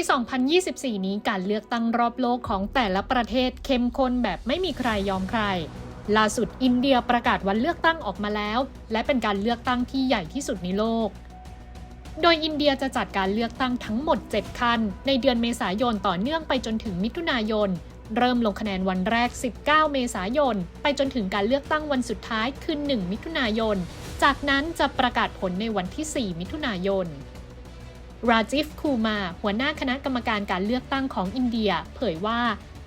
2024 นี้การเลือกตั้งรอบโลกของแต่ละประเทศเข้มข้นแบบไม่มีใครยอมใคร ล่าสุดอินเดียประกาศวันเลือกตั้งออกมาแล้ว และเป็นการเลือกตั้งที่ใหญ่ที่สุดในโลก โดยอินเดียจะจัดการเลือกตั้งทั้งหมด 7 คัน ในเดือนเมษายนต่อเนื่องไปจนถึงมิถุนายน เริ่มลงคะแนนวันแรก 19 เมษายน ไปจนถึงการเลือกตั้งวันสุดท้ายคือ 1 มิถุนายน จากนั้นจะประกาศผลในวันที่ 4 มิถุนายน ราจิฟคูมา หัวหน้าคณะกรรมการการเลือกตั้งของอินเดีย เผยว่า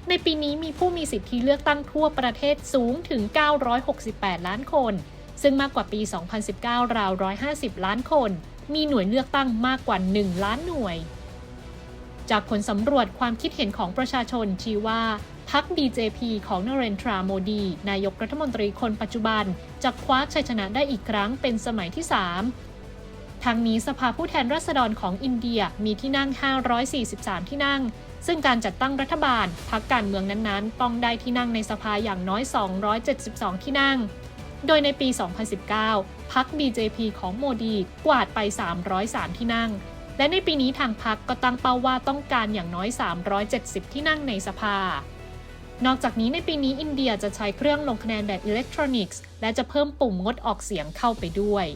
ในปีนี้มีผู้มีสิทธิเลือกตั้งทั่วประเทศสูงถึง 968 ล้านคน ซึ่งมากกว่าปี 2019 ราว 150 ล้านคน มีหน่วยเลือกตั้งมากกว่า 1 ล้านหน่วย จากผลสำรวจความคิดเห็นของประชาชนชี้ว่าพรรค BJP ของนเรนทราโมดี นายกรัฐมนตรีคนปัจจุบัน จะคว้าชัยชนะได้อีกครั้งเป็นสมัยที่ 3 ทางนี้สภาผู้แทนราษฎรของอินเดียมีที่นั่ง 543 ที่นั่ง ซึ่งการจัดตั้งรัฐบาลพรรคการเมืองนั้นๆ ต้องได้ที่นั่งในสภาอย่างน้อย 272 ที่นั่ง โดยในปี 2019 พรรค BJP ของโมดีกวาดไป 303 ที่นั่ง และในปีนี้ทางพรรคก็ตั้งเป้าว่าต้องการอย่างน้อย 370 ที่นั่งในสภานอกจากนี้ในปีนี้อินเดียจะใช้เครื่องลงคะแนนแบบอิเล็กทรอนิกส์ และจะเพิ่มปุ่มงดออกเสียงเข้าไปด้วย